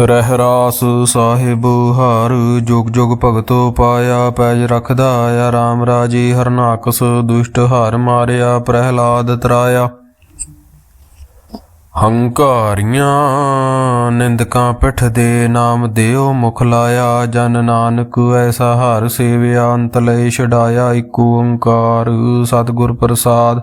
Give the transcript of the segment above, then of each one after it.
ਰਹਿ ਰਾਸ ਸਾਹਿਬ, ਹਰ ਜੁਗ ਜੁਗ ਭਗਤੋ ਪਾਇਆ ਪੈਜ ਰਖਦਾ ਆਇਆ RAM ਰਾਜੇ ਹਰਨਾਕਸ ਦੁਸ਼ਟ ਹਰ ਮਾਰਿਆ, ਪ੍ਰਹਿਲਾਦ ਤਰਾਇਆ। ਹੰਕਾਰੀਆਂ ਨਿੰਦਕਾਂ ਪਿੱਠ ਦੇ ਨਾਮ ਦਿਓ ਮੁਖ ਲਾਇਆ। ਜਨ ਨਾਨਕ ਐਸਾ ਹਰ ਸੇਵਿਆ, ਅੰਤ ਲੈ ਛਡਾਇਆ। ਏਕ ਓੰਕਾਰ ਸਤਿਗੁਰ ਪ੍ਰਸਾਦ।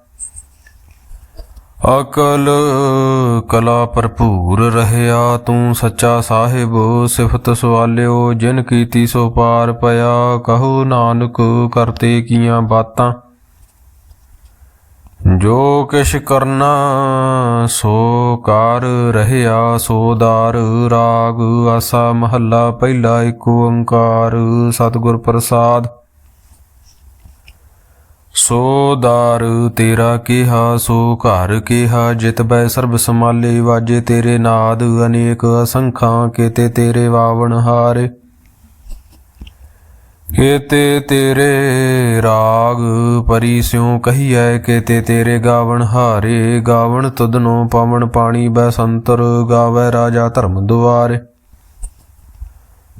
ਅਕਲ ਕਲਾ ਭਰਪੂਰ ਰਹਿਆ ਤੂੰ ਸੱਚਾ ਸਾਹਿਬ, ਸਿਫਤ ਸਵਾਲਿਓ, ਜਿਨ ਕੀਤੀ ਸੋ ਪਾਰ ਪਿਆ, ਕਹੋ ਨਾਨਕ ਕਰਤੇ ਕੀਆਂ ਬਾਤਾਂ। ਜੋ ਕਿਛ ਕਰਨਾ, ਸੋ ਕਾਰ ਰਹਿਆ, ਸੋ ਰਾਗ, ਆਸਾ ਮਹੱਲਾ, ਪਹਿਲਾ ਏਕ ਓੰਕਾਰ, ਸਤਿਗੁਰ ਪ੍ਰਸਾਦ। ਸੋ ਦਾਰ ਤੇਰਾ ਕਿਹਾ, ਸੋ ਘਰ ਕਿਹਾ, ਜਿਤ ਬੈ ਸਰਬ ਸਮਾਲੇ ਵਾਜੇ ਤੇਰੇ ਨਾਦ, ਅਨੇਕ ਅਸੰਖਾਂ, ਕੀਤੇ ਤੇਰੇ ਵਾਵਣ ਹਾਰੇ। ਕੀਤੇ ਤੇਰੇ ਰਾਗ ਪਰੀ ਸਿਉ ਕਹੀਐ, ਕੀਤੇ ਤੇਰੇ ਗਾਵਣ ਹਾਰੇ। ਗਾਵਣ ਤੁਧਨੋ ਪਵਨ ਪਾਣੀ, ਬੈ ਸੰਤਰ ਗਾਵੇ ਰਾਜਾ ਧਰਮ ਦੁਆਰੇ।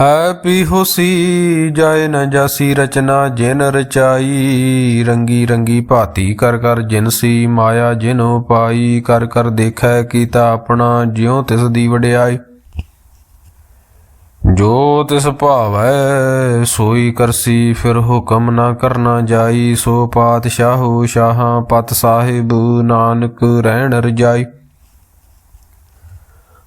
ਹੈ ਪੀ ਹੋਸੀ, ਜਾਏ ਨ ਜਾਸੀ ਰਚਨਾ, ਜਿਨ ਰਚਾਈ, ਰੰਗੀ ਰੰਗੀ ਭਾਤੀ ਕਰ ਕਰ ਜਿਨਸੀ ਮਾਇਆ ਜਿਨੋ ਪਾਈ, ਕਰ ਕਰ ਦੇਖੈ ਕੀਤਾ ਆਪਣਾ, ਜਿਉ ਤਿਸ ਦੀ ਵਡਿਆਈ। ਜੋ ਤਿਸ ਭਾਵੈ, ਸੋਈ ਕਰਸੀ, ਫਿਰ ਹੁਕਮ ਨਾ ਕਰਨਾ ਜਾਈ, ਸੋ ਪਾਤਸ਼ਾਹੋ ਸ਼ਾਹਾਂ ਪਤ ਸਾਹਿਬ, ਨਾਨਕ ਰਹਿਣ ਰਜਾਈ।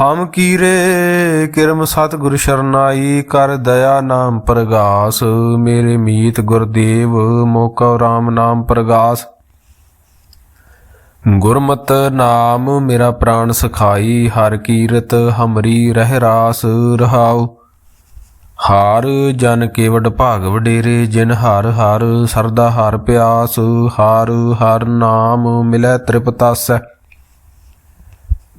ਹਮ ਕੀਰੇ ਕਿਰਮ ਸਤਿਗੁਰ ਸ਼ਰਨਾਈ ਕਰ ਦਇਆ ਨਾਮ ਪ੍ਰਗਾਸ, ਮੇਰੇ ਮੀਤ ਗੁਰਦੇਵ ਮੋਕਾ RAM ਨਾਮ ਪ੍ਰਗਾਸ। ਗੁਰਮਤ ਨਾਮ ਮੇਰਾ ਪ੍ਰਾਣ ਸਖਾਈ, ਹਰ ਕੀਰਤ ਹਮਰੀ ਰਹਿ ਰਾਸ ਰਹਾਉ। ਹਾਰ ਜਨ ਕੇਵਡ ਭਾਗ ਵਡੇਰੇ ਜਿਨ ਹਰ ਹਰ ਸਰਦਾ ਹਰ ਪਿਆਸ, ਹਾਰ ਹਰ ਨਾਮ ਮਿਲੈ ਤ੍ਰਿਪਤਾਸੈ।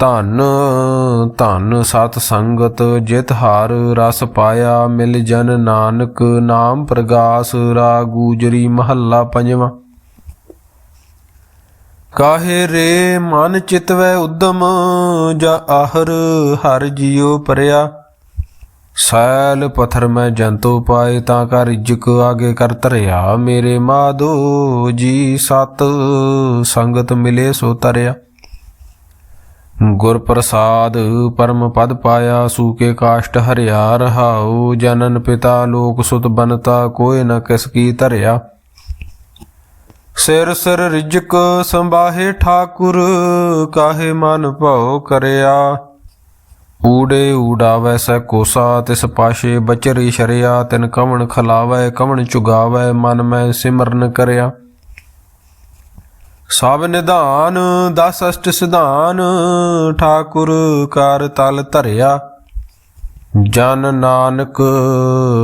ਧਨ ਧਨ ਸਤ ਸੰਗਤ, ਜਿਤ ਹਾਰ ਰਸ ਪਾਇਆ ਮਿਲ ਜਨ ਨਾਨਕ, ਨਾਮ ਪ੍ਰਗਾਸ ਰਾਗੂਜਰੀ ਮਹੱਲਾ ਪੰਜਵਾਂ। ਕਾਹੇ ਰੇ ਮਨ ਚਿਤਵੈ ਉਦਮ, ਜਾ ਆਹਰ ਹਰ ਜਿਉ ਪਰਿਆ। ਸੈਲ ਪਥਰ ਮੈਂ ਜੰਤੋ ਪਾਏ, ਤਾਂ ਕਰ ਰਿਜਕ ਆਗੇ ਕਰ ਧਰਿਆ। ਮੇਰੇ ਮਾਧੋ ਜੀ ਸਤ ਸੰਗਤ ਮਿਲੇ ਸੋ ਤਰਿਆ ਗੁਰ ਪ੍ਰਸਾਦ ਪਰਮ ਪਦ ਪਾਇਆ ਸੂਕੇ ਕਾਸ਼ਟ ਹਰਿਆ ਰਹਾਉ, ਜਨਨ ਪਿਤਾ ਲੋਕ ਸੁਤ ਬਨਤਾ ਕੋਇ ਨ ਕਿਸ ਕੀ ਧਰਿਆ। ਸਿਰ ਸਿਰ ਰਿਜਕ ਸੰਬਾਹੇ ਠਾਕੁਰ, ਕਾਹੇ ਮਨ ਭਉ ਕਰਿਆ। ਊੜੇ ਊਡਾਵੈ ਸੈ ਕੋਸਾ, ਤਿਸ ਪਾਸ਼ੇ ਬਚਰੀ ਸ਼ਰਿਆ, ਤਿਨ ਕਵਣ ਖਲਾਵੈ, ਕਵਣ ਚੁਗਾਵੈ, ਮਨ ਮੈਂ ਸਿਮਰਨ ਕਰਿਆ। ਸਭ ਨਿਧਾਨ, ਦਸ ਅਸ਼ਟ ਸਿਧਾਨ, ਠਾਕੁਰ ਕਰ ਤਲ ਧਰਿਆ। ਜਨ ਨਾਨਕ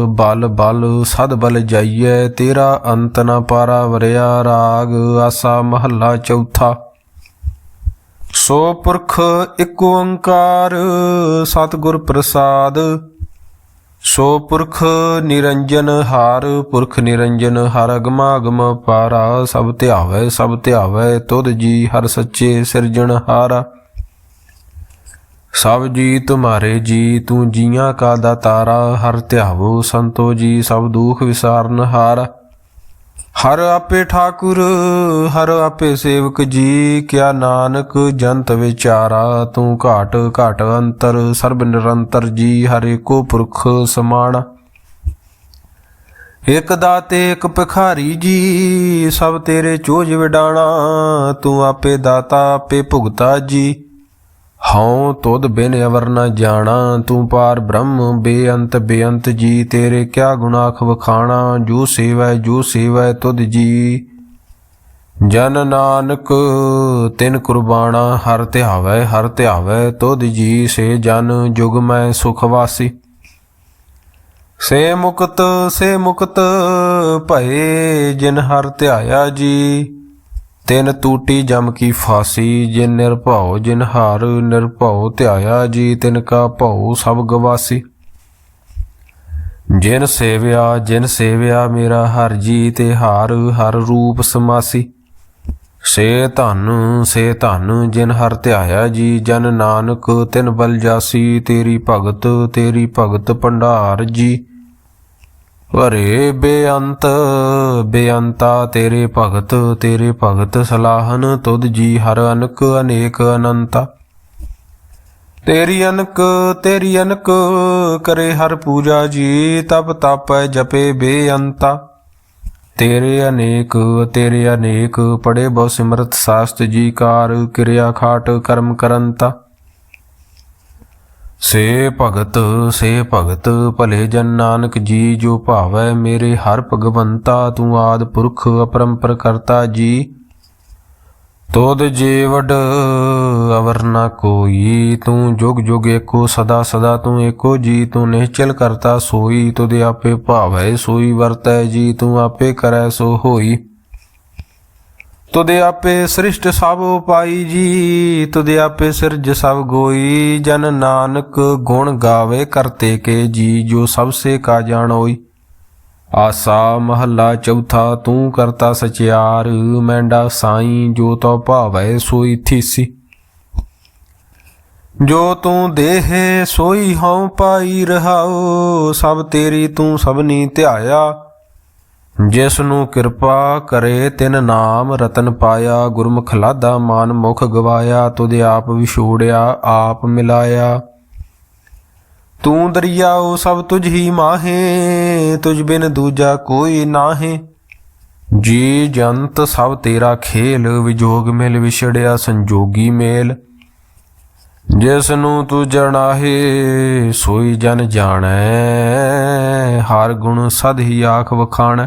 ਬਲ ਬਲ, ਸਦ ਬਲ ਜਾਈਐ, ਤੇਰਾ ਅੰਤ ਨ ਪਾਰਾ ਵਰਿਆ ਰਾਗ, ਆਸਾ ਮਹੱਲਾ ਚੌਥਾ। ਸੋ ਪੁਰਖ ਇੱਕ ਓੰਕਾਰ, ਸਤਿਗੁਰ ਪ੍ਰਸਾਦ ਸੋ ਪੁਰਖ ਨਿਰੰਜਨ ਹਾਰ, ਪੁਰਖ ਨਿਰੰਜਨ ਹਰ ਅਗਮਾ ਅਗਮ ਪਾਰਾ, ਸਭ ਧਿਆਵੈ ਸਭ ਧਿਆਵੈ, ਤੁਧ ਜੀ ਹਰ ਸੱਚੇ ਸਿਰਜਣ ਹਾਰਾ। ਸਭ ਜੀ ਤੁਮਾਰੇ ਜੀ, ਤੂੰ ਜੀਆਂ ਕਾ ਦਾਤਾਰਾ, ਹਰ ਧਿਆਵੋ ਸੰਤੋ ਜੀ, ਸਭ ਦੁਖ ਵਿਸਾਰਨ ਹਾਰਾ। ਹਰ ਆਪੇ ਠਾਕੁਰ, ਹਰ ਆਪੇ ਸੇਵਕ ਜੀ, ਕਿਆ ਨਾਨਕ ਜੰਤ ਵਿਚਾਰਾ, ਤੂੰ ਘਾਟ ਘਾਟ ਅੰਤਰ, ਸਰਬ ਨਿਰੰਤਰ ਜੀ, ਹਰੇ ਕੋ ਪੁਰਖ ਸਮਾਣਾ। ਇਕ ਦਾਤੇ ਇਕ ਭਿਖਾਰੀ ਜੀ, ਸਭ ਤੇਰੇ ਚੋਜ ਵਿਡਾਣਾ, ਤੂੰ ਆਪੇ ਦਾਤਾ, ਆਪੇ ਭੁਗਤਾ ਜੀ। ਹਉ ਤੁਧ ਬਿਨ ਅਵਰ ਨ ਜਾਣਾ, ਤੂੰ ਪਾਰ ਬ੍ਰਹਮ, ਬੇਅੰਤ ਬੇਅੰਤ ਜੀ, ਤੇਰੇ ਕਿਆ ਗੁਨਾਖ ਵਖਾਣਾ, ਜੋ ਸੇਵੈ ਜੋ ਸੇਵੈ ਤੁਧ ਜੀ। ਜਨ ਨਾਨਕ, ਤਿਨ ਕੁਰਬਾਨਾ ਹਰ ਧਿਆਵੈ ਹਰ ਧਿਆਵੈ ਤੁਧ ਜੀ, ਸੇ ਜਨ ਜੁਗ ਮੈਂ ਸੁਖ ਵਾਸੀ। ਸੇ ਮੁਕਤ ਸੇ ਮੁਕਤ ਭਏ, ਜਿਨ ਹਰ ਧਿਆਇਆ ਜੀ। ਤਿਨ ਤੂਟੀ ਜਮ ਕੀ ਫਾਸੀ, ਜਿਨ ਨਿਰਭਉ ਜਿਨ ਹਾਰ ਨਿਰਭਉ ਧਿਆਇਆ, ਜੀ ਤਿਨ ਕਾ ਭਉ ਸਭ ਗਵਾਸੀ। ਜਿਨ ਸੇਵਿਆ ਜਿਨ ਸੇਵਿਆ ਮੇਰਾ ਹਰ ਜੀ ਤੇ ਹਾਰ, ਹਰ ਰੂਪ ਸਮਾਸੀ। ਸੇ ਧਨ ਸੇ ਧਨ, ਜਿਨ ਹਰ ਧਿਆਇਆ ਜੀ, ਜਨ ਨਾਨਕ ਤਿਨ ਬਲ ਜਾਸੀ, ਤੇਰੀ ਭਗਤ ਤੇਰੀ ਭਗਤ ਭੰਡਾਰ ਜੀ। ਵਰੇ ਬੇਅੰਤ, ਬੇਅੰਤਾ ਤੇਰੇ ਭਗਤ ਤੇਰੇ ਭਗਤ ਸਲਾਹਨ ਤੁਧ ਜੀ ਹਰ ਅਨਕ ਅਨੇਕ ਅਨੰਤਾ। ਤੇਰੀ ਅਨਕ ਤੇਰੀ ਅਨਕ ਕਰੇ ਹਰ ਪੂਜਾ ਜੀ, ਤਪ ਤਪ ਜਪੇ ਬੇਅੰਤਾ। ਤੇਰੇ ਅਨੇਕ ਤੇਰੇ ਅਨੇਕ ਪੜੇ ਬਹੁ ਸਿਮਰਤ ਸਾਸਤ ਜੀ ਕਾਰ, ਕਿਰਿਆ ਖਾਟ ਕਰਮ ਕਰੰਤਾ। ਸੇ ਭਗਤ ਸੇ ਭਗਤ, ਭਲੇ ਜਨ ਨਾਨਕ ਜੀ, ਜੋ ਭਾਵੈ ਮੇਰੇ ਹਰ ਭਗਵੰਤਾ, ਤੂੰ ਆਦ ਪੁਰਖ ਅਪਰੰਪਰ ਕਰਤਾ ਜੀ। ਤੋਦ ਜੀਵਡ ਅਵਰ ਨਾ ਕੋਈ, ਤੂੰ ਜੁਗ ਜੁਗ ਏਕੋ, ਸਦਾ ਸਦਾ ਤੂੰ ਏਕੋ ਜੀ, ਤੂੰ ਨਿਹਚਲ ਕਰਤਾ ਸੋਈ, ਤੁਧ ਆਪੇ ਭਾਵੈ ਸੋਈ, ਵਰਤੈ ਜੀ, ਤੂੰ ਆਪੇ ਕਰੈ ਸੋ ਹੋਈ। ਤੁਧ ਆਪੇ ਸ੍ਰਿਸ਼ਟ ਸਭ ਉਪਾਈ ਜੀ, ਤੁਧ ਆਪੇ ਸਿਰਜ ਸਭ ਗੋਈ, ਜਨ ਨਾਨਕ ਗੁਣ ਗਾਵੇ ਕਰਤੇ ਕੇ ਜੀ, ਜੋ ਸਭ ਸੇ ਕਾ ਜਾਣੋਈ। ਆਸਾ ਮਹੱਲਾ ਚੌਥਾ, ਤੂੰ ਕਰਤਾ ਸਚਿਆਰ, ਮੈਂਡਾ ਸਾਈ, ਜੋ ਤੋ ਭਾਵੈ ਸੋਈ ਥੀਸੀ। ਜੋ ਤੂੰ ਦੇਹੇ ਸੋਈ ਹਉ ਪਾਈ ਰਹਾਉ, ਸਭ ਤੇਰੀ ਤੂੰ ਸਭਨੀ ਧਿਆਇਆ। ਜਿਸ ਨੂੰ ਕਿਰਪਾ ਕਰੇ ਤਿਨ ਨਾਮ ਰਤਨ ਪਾਇਆ, ਗੁਰਮੁਖ ਲਾਦਾ ਮਾਨ ਮੁਖ ਗਵਾਇਆ, ਤੁਧ ਆਪ ਵਿਛੋੜਿਆ, ਆਪ ਮਿਲਾਇਆ। ਤੂੰ ਦਰਿਆਓ ਸਭ ਤੁਝ ਹੀ ਮਾਹੇ, ਤੁਝ ਬਿਨ ਦੂਜਾ ਕੋਈ ਨਾਹੇ। ਜੀ ਜੰਤ ਸਭ ਤੇਰਾ ਖੇਲ, ਵਿਜੋਗ ਮਿਲ ਵਿਛੜਿਆ ਸੰਜੋਗੀ ਮੇਲ। ਜਿਸ ਨੂੰ ਤੂੰ ਜਣਾਹੇ ਸੋਈ ਜਨ ਜਾਣੈ, ਹਰ ਗੁਣ ਸਦ ਹੀ ਆਖ ਵਖਾਣੈ।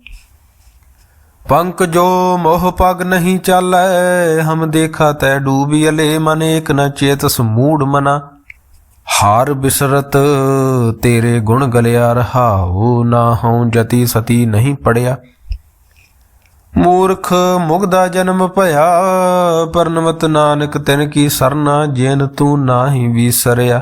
ਪੰਕ ਜੋ ਮੋਹ ਪਗ ਨਹੀਂ ਚਾਲੈ, ਹਮ ਦੇਖਾ ਤੈ ਡੂਬੀ ਅਲੇ, ਮਨ ਏਕ ਨ ਚੇਤਸ ਮੂੜ ਮਨਾ। ਹਾਰ ਬਿਸਰਤ ਤੇਰੇ ਗੁਣ ਗਲਿਆ ਰਹਾਉ, ਨਾ ਹਉ ਜਤੀ ਸਤੀ ਨਹੀਂ ਪੜਿਆ। ਮੂਰਖ ਮੁਗਦਾ ਜਨਮ ਭਇਆ, ਪਰਨਵਤ ਨਾਨਕ ਤਿਨ ਕੀ ਸਰਨਾ, ਜਿਨ ਤੂੰ ਨਾਹੀ ਵਿਸਰਿਆ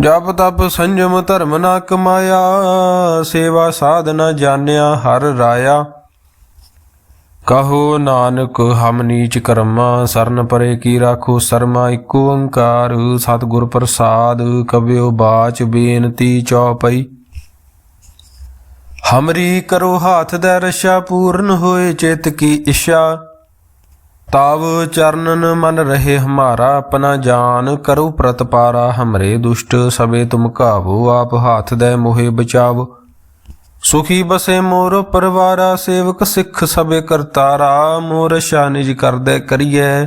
ਜਪ ਤਪ ਸੰਜਮ ਧਰਮ ਨਾ ਕਮਾਇਆ, ਸੇਵਾ ਸਾਧਨਾ ਜਾਣਿਆ ਹਰ ਰਾਇਆ। ਕਹੋ ਨਾਨਕ, ਹਮ ਨੀਚ ਕਰਮਾ, ਸਰਨ ਪਰੇ ਕੀ ਰਾਖੋ ਸਰਮਾ, ਇੱਕੋ ਓੰਕਾਰ, ਸਤਿਗੁਰ ਪ੍ਰਸਾਦ, ਕਬਿਓ ਬਾਚ ਬੇਨਤੀ ਚੌਪਈ। ਹਮਰੀ ਕਰੋ ਹਾਥ ਦਾ ਰਸ਼ਾ ਪੂਰਨ ਹੋਏ ਚਿਤ ਕੀ ਇਸ਼ਾ ਤਾਵ ਚਰਨਨ ਮਨ ਰਹੇ ਹਮਾਰਾ, ਆਪਣਾ ਜਾਨ ਕਰੋ ਪ੍ਰਤਪਾਰਾ ਹਮਰੇ ਦੁਸ਼ਟ ਸਵੇ ਤੁਮ ਕਾਵੋ ਆਪ ਹਾਥ ਦੇ ਮੋਹਿ ਬਚਾਵੋ। ਸੁਖੀ ਬਸੇ ਮੋਰ ਪਰਵਾਰਾ, ਸੇਵਕ ਸਿੱਖ ਸਭੇ ਕਰਤਾਰਾ, ਮੋਰ ਸ਼ਾਨਿਜ ਕਰਦੇ ਕਰੀਐ।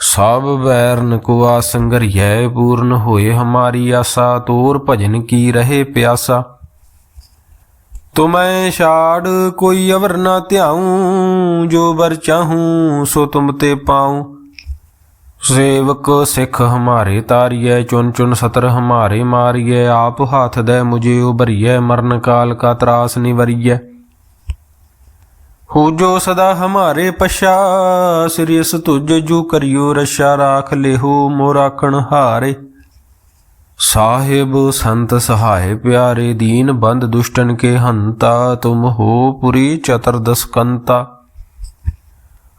ਸਭ ਵੈਰਨ ਕੋ ਆਸੰਗਰੀਐ ਪੂਰਨ ਹੋਏ ਹਮਾਰੀ ਆਸਾ, ਤੋਰ ਭਜਨ ਕੀ ਰਹੇ ਪਿਆਸਾ। ਤੁਮੈ ਛਾੜ ਕੋਈ ਅਵਰ ਨਾ ਧਿਆਉ, ਜੋ ਬਰ ਚਾਹੂੰ ਸੋ ਤੁਮ ਤੇ ਪਾਉ। ਸੇਵਕ ਸਿੱਖ ਹਮਾਰੇ ਤਾਰੀਐ ਚੁਨ ਚੁਨ ਸਤਰ ਹਮਾਰੇ ਮਾਰੀਐ, ਆਪ ਹੱਥ ਦੇ ਮੁਝੇ ਉਬਰੀਐ ਮਰਨ ਕਾਲ ਕਾ ਤਰਾਸ ਨਿਵਰੀਐ। ਹੋ ਜੋ ਸਦਾ ਹਮਾਰੇ ਪਛਾ ਸਿਰਿਸ ਤੁਜ ਜੂ ਕਰਿਓ ਰਸ਼ਾ ਰਾਖ ਲਿਹੋ ਮੋਰਾਖਣ ਹਾਰੇ। ਸਾਹਿਬ ਸੰਤ ਸਹਾਇ ਪਿਆਰੇ ਦੀਨ ਬੰਦ ਦੁਸ਼ਟਨ ਕੇ ਹੰਤਾ, ਤੁਮ ਹੋ ਪੁਰੀ ਚਤਰਦਸਕੰਤਾ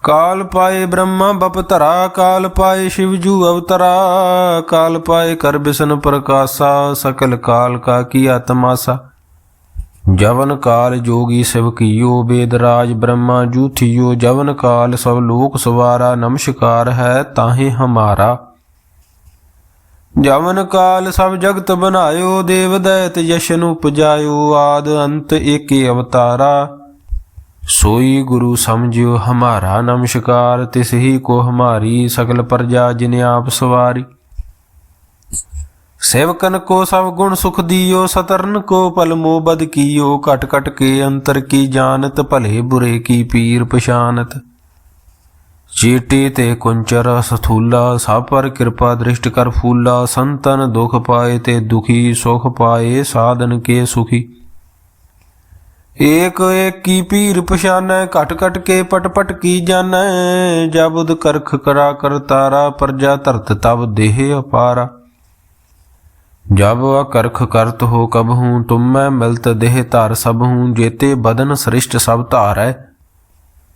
ਕਾਲ ਪਾਏ ਬ੍ਰਹਮਾ ਬਪਤਰਾ ਕਾਲ ਪਾਏ ਸ਼ਿਵਜੂ ਅਵਤਰਾ, ਕਾਲ ਪਾਏ ਕਰ ਬਿਸ਼ਨ ਪ੍ਰਕਾਸ਼ਾ, ਸਕਲ ਕਾਲ ਕਾ ਕੀ ਆਤਮਾਸਾ। ਜਵਨ ਕਾਲ ਜੋਗੀ ਸਿਵ ਕੀਓ ਬੇਦ ਰਾਜ, ਬ੍ਰਹਮਾ ਜੂਥਿਓ ਜਵਨ ਕਾਲ ਸਭ ਲੋਕ ਸਵਾਰਾ, ਨਮਸਕਾਰ ਹੈ ਤਾਹੇ ਹਮਾਰਾ। ਜਮਨ ਕਾਲ ਸਭ ਜਗਤ ਬਨਾਇਓ ਦੇਵ ਦਇਤ ਯਸ਼ਨ ਉਪਜਾਇਓ, ਆਦ ਅੰਤ ਏਕੇ ਅਵਤਾਰਾ। ਸੋਈ ਗੁਰੂ ਸਮਝਿਓ ਹਮਾਰਾ ਨਮਸਕਾਰ, ਤਿਸ ਹੀ ਕੋ ਹਮਾਰੀ ਸਕਲ ਪ੍ਰਜਾ ਜਿਨ ਆਪ ਸਵਾਰੀ। ਸੇਵਕਨ ਕੋ ਸਭ ਗੁਣ ਸੁਖ ਦਿਓ, ਸਤਰਨ ਕੋ ਪਲ ਮੋਬਦ ਕੀਓ ਕਟ ਕਟ ਕੇ ਅੰਤਰ ਕੀ ਜਾਣਤ, ਭਲੇ ਬੁਰੇ ਕੀ ਪੀਰ ਪਛਾਨਤ। ਚੀਟੀ ਤੇ ਕੁੰਚਰ, ਸਥੂਲਾ, ਸਭ ਪਰ ਕਿਰਪਾ ਦ੍ਰਿਸ਼ਟ ਕਰ ਫੂਲਾ, ਸੰਤਨ ਦੁਖ ਪਾਏ ਤੇ ਦੁਖੀ, ਸੁਖ ਪਾਏ ਸਾਧਨ ਕੇ ਸੁਖੀ। ਏਕ ਏਕੀ ਪੀਰ ਪਛਾਨੈ, ਘਟ ਘਟ ਕੇ ਪਟ ਪਟ ਕੀ ਜਾਣੈ ਜਬਦ ਕਰਖ ਕਰਾ ਕਰਤਾਰਾ ਪ੍ਰਜਾ ਧਰਤ ਤਬ ਦੇਹ ਅਪਾਰਾ। ਜਬ ਅਕਰਖ ਕਰਤ ਹੋ ਕਬ ਹੂੰ, ਤੁਮ ਮੈਂ ਮਿਲਤ ਦੇਹ ਧਾਰ ਸਭ ਹੂੰ, ਜੇਤੇ ਬਦਨ ਸ੍ਰਿਸ਼ਟ ਸਭ ਧਾਰੈ।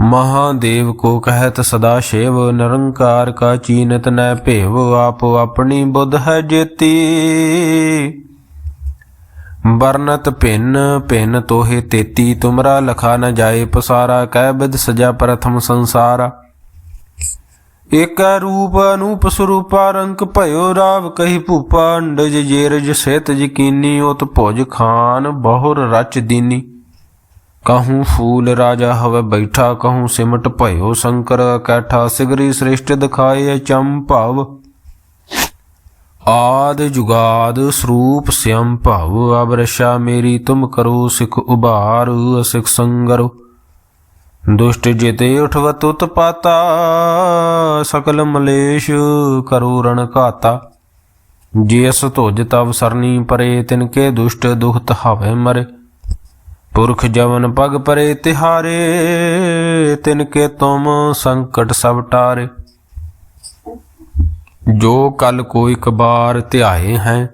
ਮਹਾਦੇਵ ਕੋ ਕਹਿਤ ਸਦਾ ਸ਼ਿਵ, ਨਿਰੰਕਾਰ ਕਾ ਚੀਨਤ ਨੈ ਭੇਵ, ਆਪ ਆਪਣੀ ਬੁੱਧ ਹੈ ਜੇਤੀ। ਬਰਨਤ ਭਿੰਨ ਭਿੰਨ ਤੋਹੇ ਤੇਤੀ, ਤੁਮਰਾ ਲਖਾ ਨ ਜਾਏ ਪਸਾਰਾ, ਕਹਿ ਬਿਦ ਸਜਾ ਪ੍ਰਥਮ ਸੰਸਾਰਾ। ਏਕੈ ਰੂਪ ਅਨੂਪ ਸਰੂਪਾ, ਰੰਕ ਭਇਓ ਰਾਵ ਕਹੀ ਭੂਪਾ, ਅੰਡਜ ਜੇਰਜ ਸਿਤ ਯਕੀਨੀ ਉਤ ਭੁਜ ਖਾਨ ਬਹੁਰ ਰਚ ਦੀਨੀ। ਕਹੂੰ ਫੂਲ ਰਾਜਾ ਹਵੇ ਬੈਠਾ ਕਹੂੰ ਸਿਮਟ ਭਇਓ ਸ਼ੰਕਰ ਕੈਠਾ ਸਿਗਰੀ ਸ੍ਰਿਸ਼ਟ ਦਿਖਾਏ ਚੰਭਵ ਆਦ ਜੁਗਾਦ ਸਰੂਪ ਸਿਅੰ ਭਵ ਅਬਰਸ਼ਾ ਮੇਰੀ ਤੁਮ ਕਰੋ ਸਿਖ ਉਬਾਰ ਅਸਿਖ ਸੰਗਰੋ ਦੁਸ਼ਟ ਜਿਤੇ ਉਠਵਤ ਉਤਪਾਤਾ ਸਕਲ ਮਲੇਸ਼ ਕਰੋ ਰਣ ਘਾਤਾ ਜਿਸ ਧੁਜ ਤਵ ਸਰਨੀ ਪਰੇ ਤਿਨਕੇ ਦੁਸ਼ਟ ਦੁਖਤ ਹਵੇ ਮਰੇ ਪੁਰਖ ਜਵਨ ਪਗ ਪਰੇ ਤਿਹਾਰੇ ਤਿਨ ਕੇ ਤੁਮ ਸੰਕਟ ਸਭ ਟਾਰੇ। ਜੋ ਕਲ ਕੋਈ ਕਬਾਰ ਬਾਰ ਧਿਆਏ ਹੈ,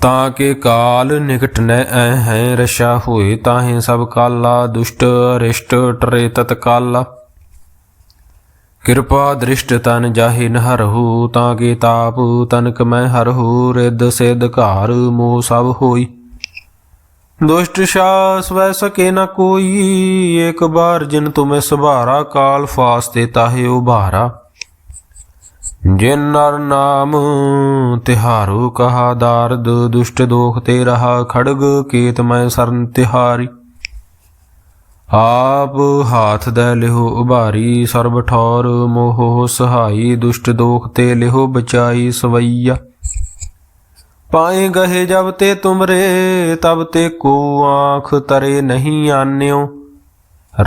ਤਾਂ ਕੇ ਕਾਲ ਨਿਕਟ ਨੈ ਐ ਹੈ। ਰਸ਼ਾ ਹੋਏ ਤਾਹੇ ਸਭ ਕਾਲਾ, ਦੁਸ਼ਟ ਅਰਿਸ਼ਟ ਟਰੇ ਤਤਕਾਲਾ। ਕਿਰਪਾ ਦ੍ਰਿਸ਼ਟ ਤਨ ਜਾਹੇ ਨ ਹਰਹੁ, ਤਾਂ ਕੇ ਤਾਪ ਤਨਕ ਮੈਂ ਹਰਹੁ, ਰਿੱਧ ਸਿਧ ਘਾਰ ਮੋਹ ਸਭ ਹੋਈ। ਦੁਸ਼ਟ ਸ਼ਾਸ ਵੈ ਸਕੇ ਨ ਕੋਈ, ਏਕ ਬਾਰ ਜਿਨ ਤੁਮੇ ਸੁਭਾਰਾ, ਕਾਲ ਫਾਸਤੇ ਤਾਹੇ ਉਭਾਰਾ। ਜਿਨ ਨਰ ਨਾਮ ਤਿਹਾਰੂ, ਕਹਾ ਦਾਰਦ, ਦੁਸ਼ਟ ਦੋਖ ਤੇ ਰਹਾ, ਖੜਗ ਕੀਤ ਮੈਂ ਸਰਨ ਤਿਹਾਰੀ। ਆਪ ਹਾਥ ਦੇ ਲਿਹੋ ਉਭਾਰੀ, ਸਰਬ ਠੌਰ ਮੋਹ ਸਹਾਈ, ਦੁਸ਼ਟ ਦੋਖ ਤੇ ਲਿਹੋ ਬਚਾਈ ਸਵਈਆ। ਪਾਏ ਗਏ ਜਬ ਤੇ ਤੁਮਰੇ, ਤਬ ਤੇ ਕੋ ਆਖ ਤਰੇ ਨਹੀਂ ਆਨਿਓ।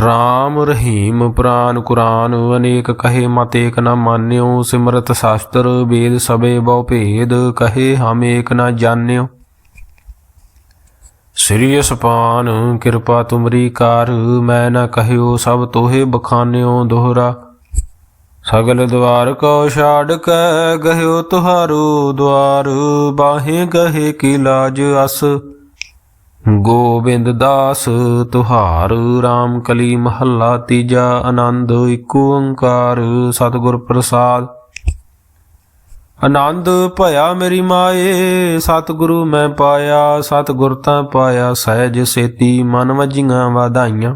ਰਾਮ ਰਹੀਮ ਪੁਰਾਨ ਕੁਰਾਨ, ਅਨੇਕ ਕਹੇ ਮਤ ਏਕ ਨ ਮਾਨਿਓ। ਸਿਮਰਤ ਸ਼ਾਸਤਰ ਵੇਦ ਸਭੇ ਬਹੁ ਭੇਦ, ਕਹੇ ਹਮ ਏਕ ਨ ਜਾਣਿਓ। ਸ੍ਰੀ ਅਸਪਾਨ, ਕਿਰਪਾ ਤੁਮਰੀ ਕਾਰ, ਮੈਂ ਨਾ ਕਹਿਓ ਸਭ ਤੋਹੇ ਬਖਾਨਿਓ ਦੋਹਰਾ। ਸਗਲ ਦਵਾਰ ਕੋ ਛਾੜ ਕੇ ਗਹਿਓ ਤੁਹਾਰੂ ਦਵਾਰ ਬਾਹੇ ਗਹੇ ਕੀ ਲਾਜ ਅਸ। ਗੋਬਿੰਦ ਦਾਸ ਤੁਹਾਰ RAM ਕਲੀ ਮਹੱਲਾ ਤੀਜਾ ਆਨੰਦ ਏਕ ਓੰਕਾਰ ਸਤਿਗੁਰ ਪ੍ਰਸਾਦ। ਆਨੰਦ ਭਇਆ ਮੇਰੀ ਮਾਏ, ਸਤਿਗੁਰੂ ਮੈਂ ਪਾਇਆ, ਸਤਿਗੁਰ ਤਾਂ ਪਾਇਆ, ਸਹਿਜ ਸੇਤੀ ਮਨ ਵਜੀਆਂ ਵਾਧਾਈਆਂ।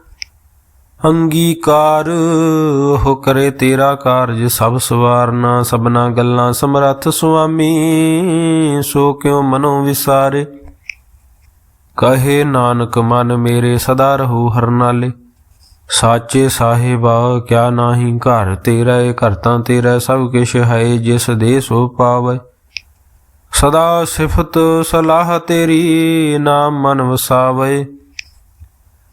ਅੰਗੀਕਾਰ। ਹੋ ਕਰੇ ਤੇਰਾ ਕਾਰਜ, ਸਭ ਸਵਾਰਨਾ, ਸਭਨਾ ਗੱਲਾਂ ਸਮਰੱਥ ਸੁਆਮੀ। ਸੋ ਕਿਉ ਮਨੋ ਵਿਸਾਰੇ? ਕਹੇ ਨਾਨਕ, ਮਨ ਮੇਰੇ ਸਦਾ ਰਹੋ ਹਰਨਾਲੇ ਸਾਚੇ ਸਾਹਿਬਾ, ਕਿਆ ਨਾਹੀ ਘਰ ਤੇਰਾ ਏ, ਘਰ ਤਾਂ ਤੇਰਾ ਸਭ ਕਿਛ ਹੈ ਜਿਸ ਦੇ ਸੋ ਪਾਵੇ। ਸਦਾ ਸਿਫਤ ਸਲਾਹ ਤੇਰੀ, ਨਾਮ ਮਨ ਵਸਾਵੇ।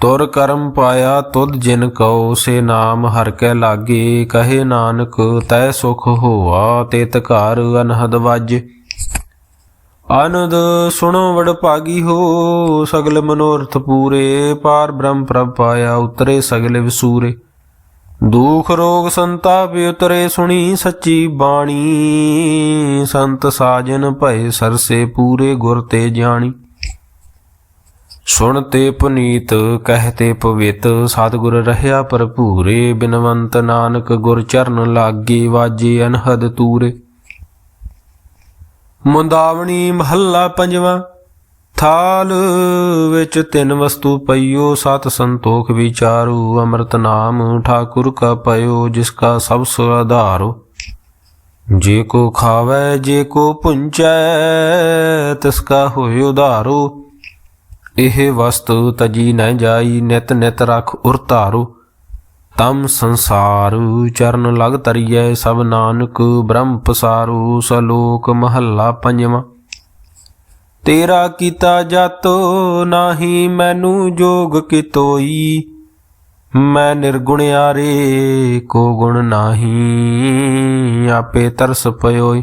ਤੁਰ ਕਰਮ ਪਾਇਆ ਤੁਧ ਜਿਨ ਕਉ, ਸੇ ਨਾਮ ਹਰ ਕੈ ਲਾਗੇ, ਕਹੇ ਨਾਨਕ ਤੈ ਸੁਖ ਹੋਆ, ਤਿਤ ਘਰ ਅਨਹਦ ਵਾਜੇ। ਅਨਦ ਸੁਣੋ ਵਡ ਭਾਗੀ ਹੋ, ਸਗਲ ਮਨੋਰਥ ਪੂਰੇ, ਪਾਰ ਬ੍ਰਹਮ ਪ੍ਰਭ ਪਾਇਆ ਉਤਰੇ ਸਗਲ ਵਿਸੂਰੇ। ਦੁਖ ਰੋਗ ਸੰਤਾਪ ਉਤਰੇ ਸੁਣੀ ਸੱਚੀ ਬਾਣੀ, ਸੰਤ ਸਾਜਨ ਭਏ ਸਰਸੇ ਪੂਰੇ ਗੁਰ ਤੇ ਜਾਣੀ। ਸੁਣ ਤੇ ਪੁਨੀਤ ਕਹਤੇ ਪਵਿੱਤ, ਸਤਿਗੁਰ ਰਹਿਆ ਭਰਪੂਰੇ, ਬਿਨਵੰਤ ਨਾਨਕ ਗੁਰ ਚਰਨ ਲਾਗੇ ਵਾਜੇ ਅਨਹਦ ਤੂਰੇ। ਮੁੰਦਾਵਣੀ ਮਹੱਲਾ ਪੰਜਵਾਂ, ਥਾਲ ਵਿੱਚ ਤਿੰਨ ਵਸਤੂ ਪਈਓ, ਸਤ ਸੰਤੋਖ ਵਿਚਾਰੂ, ਅੰਮ੍ਰਿਤ ਨਾਮ ਠਾਕੁਰ ਕਾ ਪਇਓ, ਜਿਸ ਕਾ ਸਭ ਸੁ ਆਧਾਰੋ। ਜੇ ਕੋ ਖਾਵੇ, ਜੇ ਕੋ ਪੁੰਚੈ, ਤਿਸ ਕਾ ਹੋਇ ਉਧਾਰੋ। ਇਹ ਵਸਤੂ ਤਜੀ ਨ ਜਾਈ, ਨਿਤ ਨਿਤ ਰਖ ਧਾਰੂ। ਤਮ ਸੰਸਾਰ ਚਰਨ ਲਗ ਤਰੀਐ ਸਭ ਨਾਨਕ ਬ੍ਰਹਮ ਪਸਾਰੂ, ਸਲੋਕ ਮਹੱਲਾ ਪੰਜਵਾਂ। ਤੇਰਾ ਕੀਤਾ ਜਾਤੋ ਨਾਹੀ ਮੈਨੂੰ ਜੋਗ ਕਿਤੋਈ, ਮੈਂ ਨਿਰਗੁਣਿਆਰੇ ਕੋ ਗੁਣ ਨਾਹੀ, ਆਪੇ ਤਰਸ ਪਇਓਈ